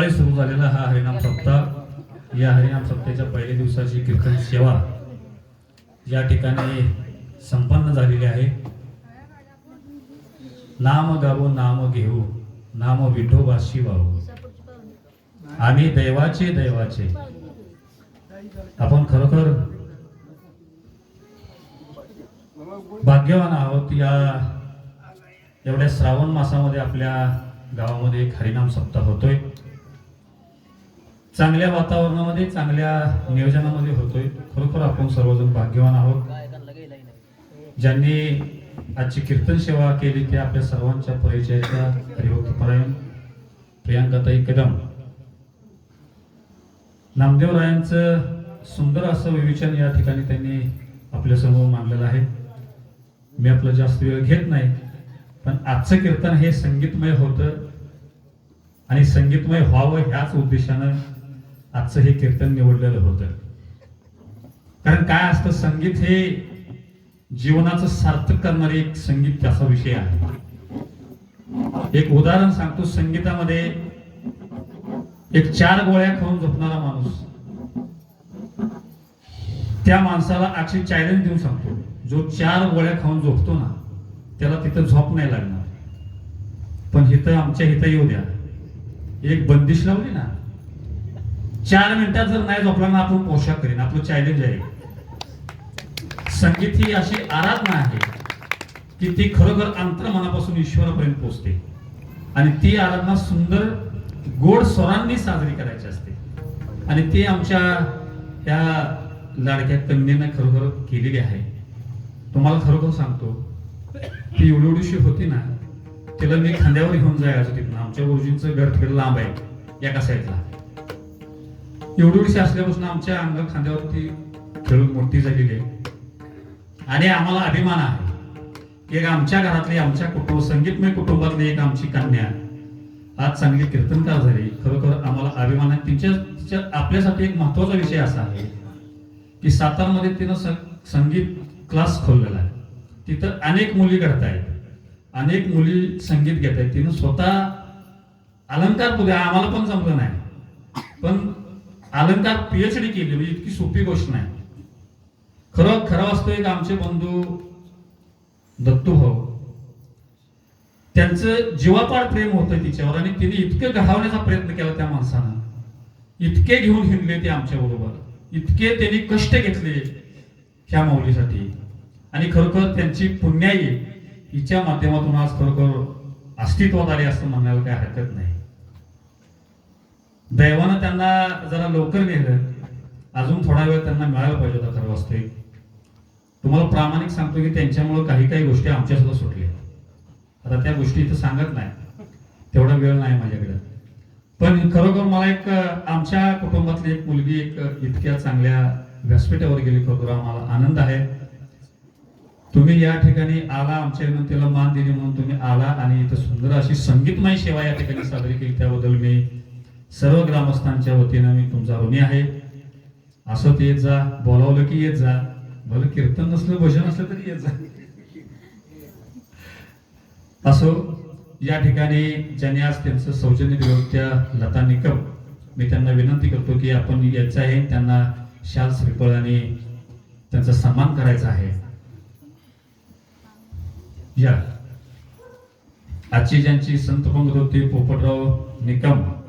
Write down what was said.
सकाळी सुरू झालेला हा हरिनाम सप्ताह या हरिनाम सप्ताहाच्या पहिल्या दिवसाची कीर्तन सेवा या ठिकाणी संपन्न झालेली आहे. नाम गावो नाम घेऊ नाम विठोबाशी वाहू. आम्ही दैवाचे दैवाचे. आपण खरोखर भाग्यवान आहोत या एवढ्या श्रावण मासामध्ये आपल्या गावामध्ये एक हरिनाम सप्ताह होतोय. चांगल्या वातावरणामध्ये चांगल्या नियोजनामध्ये होतोय. खरोखर आपण सर्वजण भाग्यवान आहोत. ज्यांनी आजची कीर्तन सेवा केली ते आपल्या सर्वांच्या परिचयाच्या हरिभक्तपरायण प्रियांकाताई कदम. नामदेवरायांचं सुंदर असं विवेचन या ठिकाणी त्यांनी आपल्यासमोर मांडलेलं आहे. मी आपलं जास्त वेळ घेत नाही पण आजचं कीर्तन हे संगीतमय होतं आणि संगीतमय व्हावं ह्याच उद्देशानं आजचं हे कीर्तन निवडलेलं होतं. कारण काय असतं संगीत हे जीवनाचं सार्थक करणारे एक संगीत त्याचा विषय आहे. एक उदाहरण सांगतो संगीतामध्ये एक चार गोळ्या खाऊन झोपणारा माणूस त्या माणसाला अक्षय चॅलेंज देऊन सांगतो जो चार गोळ्या खाऊन झोपतो ना त्याला तिथं झोप नाही लागणार. पण इथं आमच्या इथं येऊ द्या. एक बंदिश लावली ना चार मिनिटात जर नाही झोपला ना आपण पोशाख करीन. आपलं चॅलेंज आहे. संगीत ही अशी आराधना आहे की ती खरोखर अंतर्मनापासून ईश्वरापर्यंत पोहोचते आणि ती आराधना सुंदर गोड स्वरांनी साजरी करायची असते. आणि ती आमच्या या लाडक्या कन्येनं खरोखर केलेली आहे. तुम्हाला खरोखर सांगतो ती एवढी एवढीशी होती ना तिला मी खांद्यावर घेऊन जायचो तिथनं आमच्या गुरुजींचं घर तिकडे लांब आहे या साईडला एवढी वर्षी असल्यापासून आमच्या अंग खांद्यावरती खेळून मोठी झालेली आहे. आणि आम्हाला अभिमान आहे. की एक आमच्या घरातली आमच्या कुटुंब संगीतमय कुटुंबातली एक आमची कन्या. आज चांगली कीर्तनकार झाली. खरोखर आम्हाला अभिमान आहे. तिच्या तिच्या आपल्यासाठी एक महत्त्वाचा विषय असा आहे की सातारमध्ये तिनं स- संगीत क्लास खोललेला आहे. तिथं अनेक मुली घडत आहेत अनेक मुली संगीत घेत आहेत तिनं स्वतः अलंकार पुढे आम्हाला पण जमलं नाही. अलंकार पीएचडी केली म्हणजे इतकी सोपी गोष्ट नाही. खरं खरं वास्तव एक आमचे बंधू दत्तूभाऊ त्यांचं जीवापाड प्रेम होतं तिच्यावर आणि तिने इतकं घडवण्याचा प्रयत्न केला त्या माणसानं. इतके घेऊन हिंडले ते आमच्या बरोबर. इतके त्यांनी कष्ट घेतले ह्या माऊलीसाठी. आणि खरोखर त्यांची पुण्याई हिच्या माध्यमातून आज खरोखर अस्तित्वात आली असं म्हणायला काही हरकत नाही. दैवानं त्यांना जरा लवकर नेलं. अजून थोडा वेळ त्यांना मिळायला पाहिजे होता खरं वास्तविक तुम्हाला प्रामाणिक सांगतो की त्यांच्यामुळे काही काही गोष्टी आमच्या सुद्धा सुटल्या. आता त्या गोष्टी इथं सांगत नाही. तेवढा वेळ नाही माझ्याकडे. पण खरोखर मला एक आमच्या कुटुंबातली एक मुलगी एक इतक्या चांगल्या व्यासपीठावर गेली खरोखर आम्हाला आनंद आहे. तुम्ही या ठिकाणी आला आमच्या विनंतीला मान दिली म्हणून तुम्ही आला आणि इथं सुंदर अशी संगीतमय सेवा या ठिकाणी साजरी केली. त्याबद्दल मी सर्व ग्रामस्थांच्या वतीनं मी तुमचा ऋणी आहे. असं ते येत जा बोलावलं की येत जा. भलं कीर्तन नसलं भजन असलं तरी येत जा. असो या ठिकाणी ज्यांनी आज त्यांचं सौजन्य दिलं त्या लता निकम मी त्यांना विनंती करतो की आपण यायचं आहे त्यांना शाल श्रीफळ आणि त्यांचा सन्मान करायचा आहे. या. आजची ज्यांची संत पंगत होती पोपटराव निकम